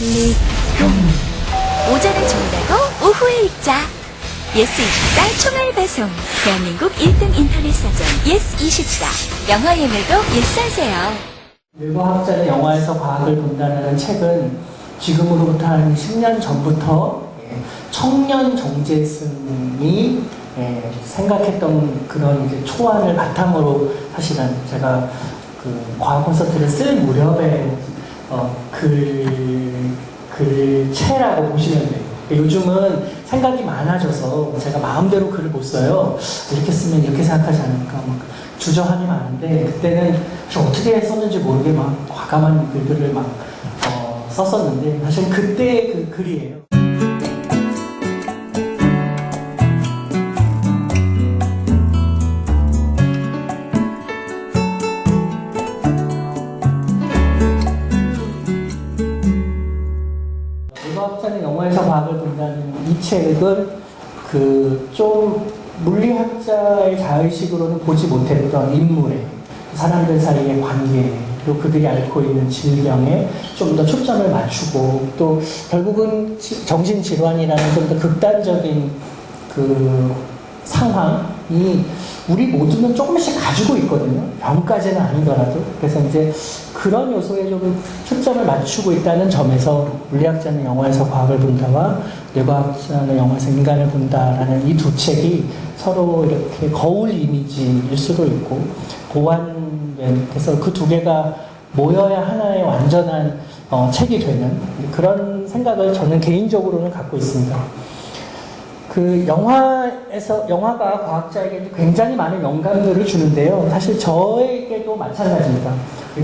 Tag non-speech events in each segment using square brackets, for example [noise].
리금 오전에 준다고 오후에 읽자. 예스24 총알 배송. 대한민국 1등 인터넷 사전. 예스24 영화 예매도 예스하세요. 뇌과학자는 영화에서 과학을 본다는 책은 지금으로부터 한 10년 전부터 예, 청년 정재승이 예, 생각했던 그런 이제 초안을 바탕으로 사실은 제가 그 과학 콘서트를 쓸 무렵에 어, 글, 글체라고 보시면 돼요. 요즘은 생각이 많아져서 제가 마음대로 글을 못 써요. 이렇게 쓰면 이렇게 생각하지 않을까 막 주저함이 많은데 그때는 어떻게 썼는지 모르게 막 과감한 글들을 막 어, 썼었는데 사실 그때 그 글이에요. 뇌과학자는 영화에서 과학을 본다는 이 책은 그 좀 물리학자의 자의식으로는 보지 못했던 인물의 사람들 사이의 관계 그리고 그들이 앓고 있는 질병에 좀 더 초점을 맞추고 또 결국은 지- 정신질환이라는 좀 더 극단적인 그 상황 이 우리 모두는 조금씩 가지고 있거든요. 병까지는 아니더라도. 그래서 이제 그런 요소에 좀 초점을 맞추고 있다는 점에서 물리학자는 영화에서 과학을 본다와 뇌과학자는 영화에서 인간을 본다라는 이 두 책이 서로 이렇게 거울 이미지일 수도 있고 보완된 그래서 그 두 개가 모여야 하나의 완전한 어, 책이 되는 그런 생각을 저는 개인적으로는 갖고 있습니다. 그 영화에서 영화가 과학자에게 굉장히 많은 영감들을 주는데요. 사실 저에게도 마찬가지입니다.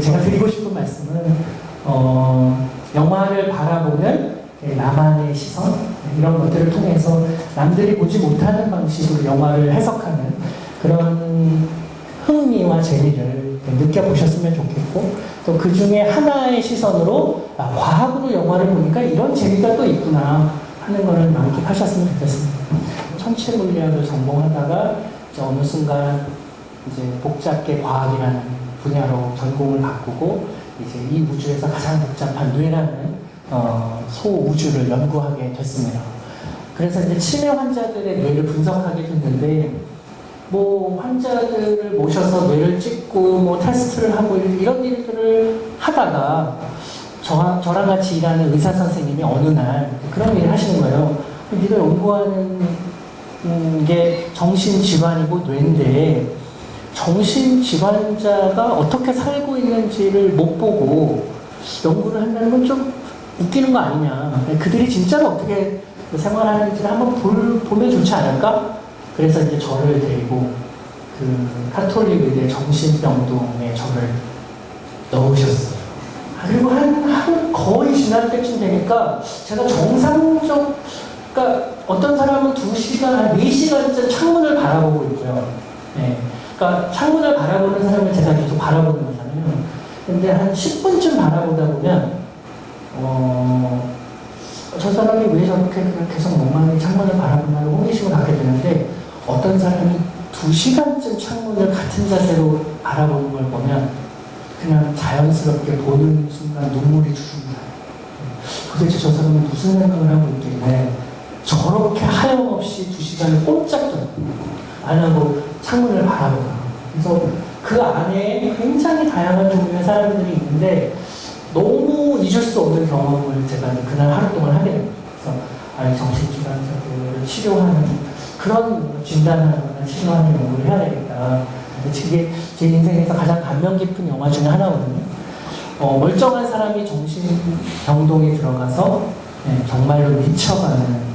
제가 드리고 싶은 말씀은 어, 영화를 바라보는 나만의 시선 이런 것들을 통해서 남들이 보지 못하는 방식으로 영화를 해석하는 그런 흥미와 재미를 느껴보셨으면 좋겠고 또 그 중에 하나의 시선으로 아, 과학으로 영화를 보니까 이런 재미가 또 있구나 하는 것을 만끽하셨으면 좋겠습니다. 천체 물리학을 전공하다가 이제 어느 순간 이제 복잡계 과학이라는 분야로 전공을 바꾸고 이제 이 우주에서 가장 복잡한 뇌라는 어, 소우주를 연구하게 됐습니다. 그래서 이제 치매 환자들의 뇌를 분석하게 됐는데 뭐 환자들을 모셔서 뇌를 찍고 뭐 테스트를 하고 이런 일들을 하다가 저, 저랑 같이 일하는 의사 선생님이 어느 날 그런 일을 하시는 거예요. 네가 연구하는 음, 게 정신질환이고 뇌인데 정신질환자가 어떻게 살고 있는지를 못 보고 연구를 한다는 건 좀 웃기는 거 아니냐. 그들이 진짜로 어떻게 생활하는지를 한번 볼, 보면 좋지 않을까? 그래서 이제 저를 데리고 그 카톨릭 의대 정신병동에 저를 넣으셨어요. 아, 그리고 한, 한 거의 지날 때쯤 되니까 제가 정상적, 그러니까 어떤 사람은 2시간, 한 4시간째 창문을 바라보고 있고요. 네. 그러니까 창문을 바라보는 사람을 제가 계속 바라보는 거잖아요. 근데 한 10분쯤 바라보다 보면, 어, 저 사람이 왜 저렇게 계속 멍하니 창문을 바라보나를 호기심을 갖게 되는데, 어떤 사람이 2시간쯤 창문을 같은 자세로 바라보는 걸 보면, 그냥 자연스럽게 보는 순간 눈물이 주릅니다. 도대체 저 사람은 무슨 생각을 하고 있길래 저렇게 하염없이 두 시간을 꼼짝도 안 하고 창문을 바라보나. 그래서 그 안에 굉장히 다양한 종류의 사람들이 있는데 너무 잊을 수 없는 경험을 제가 그날 하루 동안 하게 됩니다. 그래서 아니 정신질환자들을 치료하는 그런 진단하거나 치료하는 연구를 해야 되겠다. 그게 제 인생에서 가장 감명 깊은 영화 중에 하나거든요. 어, 멀쩡한 사람이 정신병동에 들어가서 네, 정말로 미쳐가는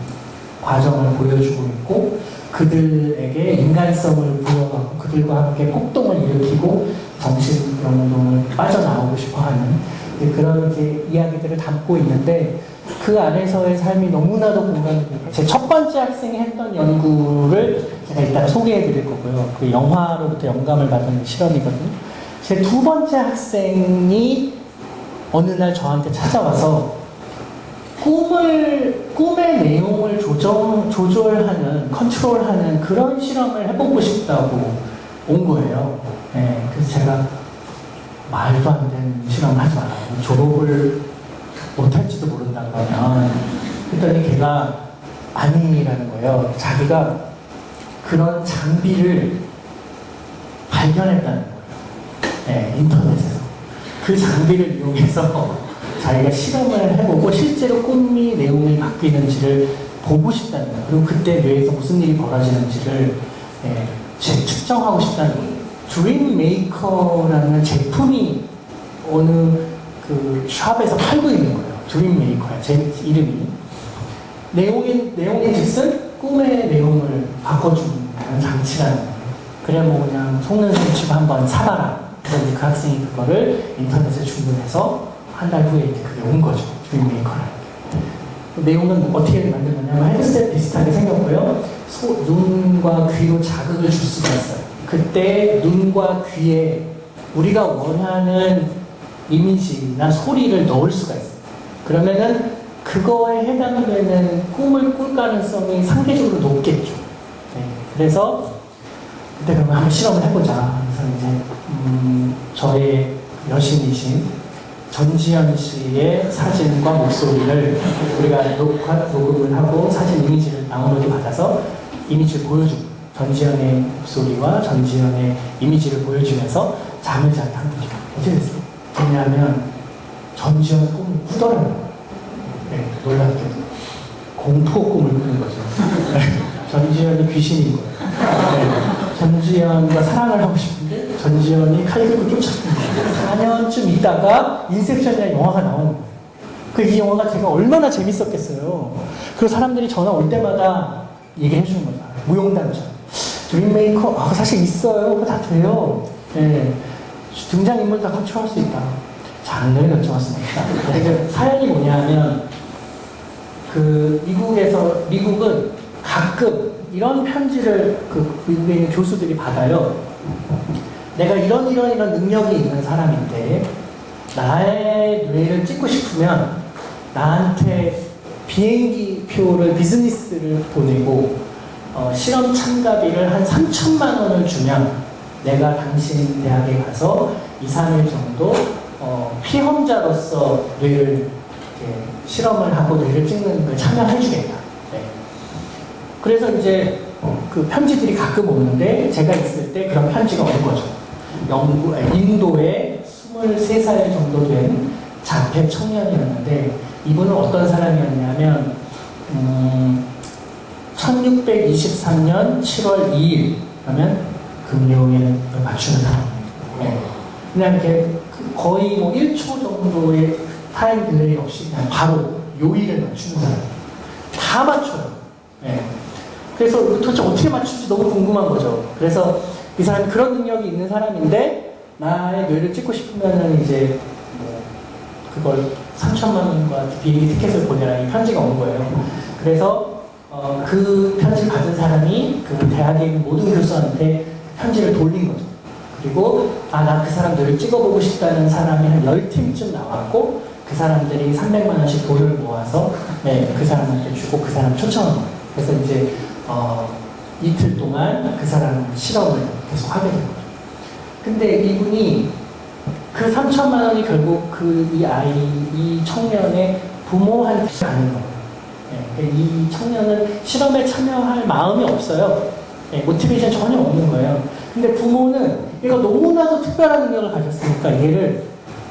과정을 보여주고 있고 그들에게 인간성을 부여하고 그들과 함께 폭동을 일으키고 정신병동을 빠져나오고 싶어하는 네, 그런 이야기들을 담고 있는데 그 안에서의 삶이 너무나도 공감이 돼요. 제첫 번째 학생이 했던 연구를 제가 이따가 소개해 드릴 거고요. 그 영화로부터 영감을 받은 실험이거든요. 제 두 번째 학생이 어느 날 저한테 찾아와서 꿈을, 꿈의 내용을 조정, 조절하는, 컨트롤하는 그런 실험을 해보고 싶다고 온 거예요. 네, 그래서 제가 말도 안 되는 실험을 하지 말라고. 졸업을 못할지도 모른다 그러면 그랬더니 걔가 아니라는 거예요. 자기가 그런 장비를 발견했다는 거예요. 네, 인터넷에서. 그 장비를 이용해서 [laughs] 자기가 실험을 해보고 실제로 꿈이 내용이 바뀌는지를 보고 싶다는 거예요. 그리고 그때 뇌에서 무슨 일이 벌어지는지를 예, 제- 측정하고 싶다는 거예요. 드림 메이커라는 제품이 어느 그 샵에서 팔고 있는 거예요. 드림 메이커야. 제 이름이. 내용인, 내용인 즉슨 꿈의 내용을 바꿔주는 장치라는 거예요. 그래 뭐 그냥 셈 치고 한번 사봐라. 그래서 이제 그 학생이 그거를 인터넷에 주문해서 한 달 후에 이제 그게 온 거죠. 드림 메이커라는 내용은 어떻게 만들었냐면 헤드셋 비슷하게 생겼고요. 소, 눈과 귀로 자극을 줄 수가 있어요. 그때 눈과 귀에 우리가 원하는 이미지나 소리를 넣을 수가 있어요. 그러면은 그거에 해당되는 꿈을 꿀 가능성이 상대적으로 높겠죠. 네, 그래서 그때 그러면 한번 실험을 해보자. 그래서 이제 음, 저의 여신이신 전지현 씨의 사진과 목소리를 우리가 녹화, 녹음을 하고 사진 이미지를 다운로드 받아서 이미지를 보여주고 전지현의 목소리와 전지현의 이미지를 보여주면서 잠을 자게 한 거죠. 어떻게 됐어요? 왜냐하면 전지현 꿈이 꾸더라고요. 네, 놀랍게도. 공포 꿈을 꾸는 거죠. 전지현이 귀신인 거예요. 네, 전지현과 사랑을 하고 싶은데 전지현이 칼 들고 거예요. 4년쯤 있다가 인셉션이라는 영화가 나오는 거예요. 그 이 영화가 제가 얼마나 재밌었겠어요. 그 사람들이 전화 올 때마다 얘기해 주는 거죠. 무용담처럼. 드림메이커, 아, 사실 있어요. 그거 다 돼요. 예. 등장인물 다 컨트롤할 수 있다. 장르를 결정했습니다. 근데 그 사연이 뭐냐면, 그 미국에서 미국은 가끔 이런 편지를 그 미국에 있는 교수들이 받아요. 내가 이런 이런 이런 능력이 있는 사람인데 나의 뇌를 찍고 싶으면 나한테 비행기 표를 비즈니스를 보내고 어, 실험 참가비를 한 3천만 원을 주면 내가 당신 대학에 가서 2, 3일 정도 어, 피험자로서 뇌를 이렇게 실험을 하고 뇌를 찍는 걸 참여해주겠다. 네. 그래서 이제 그 편지들이 가끔 오는데 제가 있을 때 그런 편지가 온 거죠. 영국, 인도에 23살 정도 된 자폐 청년이었는데 이분은 어떤 사람이었냐면 음, 1623년 7월 2일 그러면 금요일을 맞추는 사람이에요. 네. 그냥 이렇게 그 거의 뭐 1초 정도의 타임 딜레이 없이 그냥 바로 요일을 맞추는 사람. 다 맞춰요. 네. 그래서 도대체 어떻게 맞출지 너무 궁금한 거죠. 그래서 이 사람이 그런 능력이 있는 사람인데 나의 뇌를 찍고 싶으면은 이제 뭐 그걸 3천만 원과 비행기 티켓을 보내라 이 편지가 온 거예요. 그래서 어, 그 편지 받은 사람이 그 대학에 있는 모든 교수한테 편지를 돌린 거죠. 그리고 아 나 그 사람 뇌를 찍어보고 싶다는 사람이 한 10팀쯤 나왔고 그 사람들이 300만 원씩 돈을 모아서 네, 그 사람한테 주고 그 사람 거예요. 그래서 이제 어, 이틀 동안 그 사람 실험을 계속 하게 된 거죠. 근데 이분이 그 3천만 원이 결국 그 이 아이, 이 청년의 부모한테 가는 거예요. 네, 이 청년은 실험에 참여할 마음이 없어요. 네, 모티베이션 전혀 없는 거예요. 근데 부모는 얘가 너무나도 특별한 능력을 가졌으니까 얘를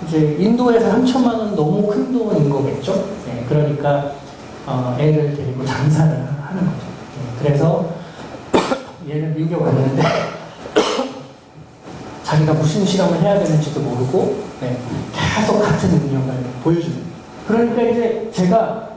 이제 인도에서 3천만 원 너무 큰 돈인 거겠죠. 네, 그러니까 어, 애를 데리고 장사를 하는 거죠. 네, 그래서 얘를 미국에 왔는데 자기가 무슨 실험을 해야 되는지도 모르고 네, 계속 같은 능력을 보여주는. 그러니까 이제 제가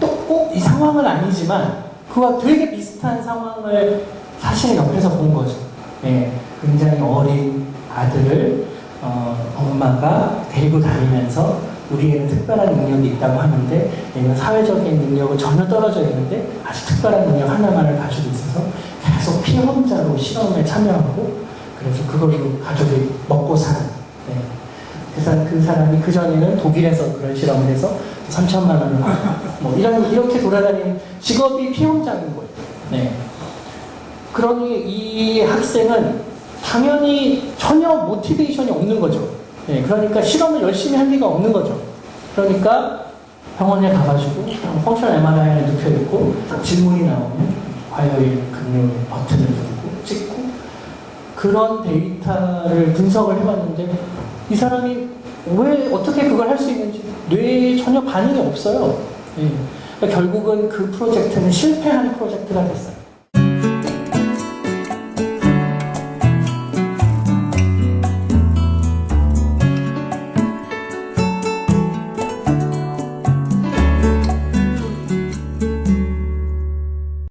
또 꼭 이 상황은 아니지만 그와 되게 비슷한 상황을 사실 옆에서 본 거죠. 네, 굉장히 어린 아들을 어, 엄마가 데리고 다니면서 우리 애는 특별한 능력이 있다고 하는데 얘는 사회적인 능력은 전혀 떨어져 있는데 아주 특별한 능력 하나만을 가지고 있어서 계속 피험자로 실험에 참여하고 그래서 그걸로 가족이 먹고 사는 네. 그래서 그 사람이 그 전에는 독일에서 그런 실험을 해서 3천만 원을 뭐 이런 이렇게 돌아다니는 직업이 피험자인 거예요. 네. 그러니 이 학생은 당연히 전혀 모티베이션이 없는 거죠. 네, 그러니까 실험을 열심히 할 리가 없는 거죠. 그러니까 병원에 가가지고 펑션 MRI를 눕혀있고 질문이 나오면 과요일 근육 버튼을 누르고 찍고 그런 데이터를 분석을 해봤는데 이 사람이 왜 어떻게 그걸 할 수 있는지 뇌에 전혀 반응이 없어요. 예. 그러니까 결국은 그 프로젝트는 실패한 프로젝트가 됐어요.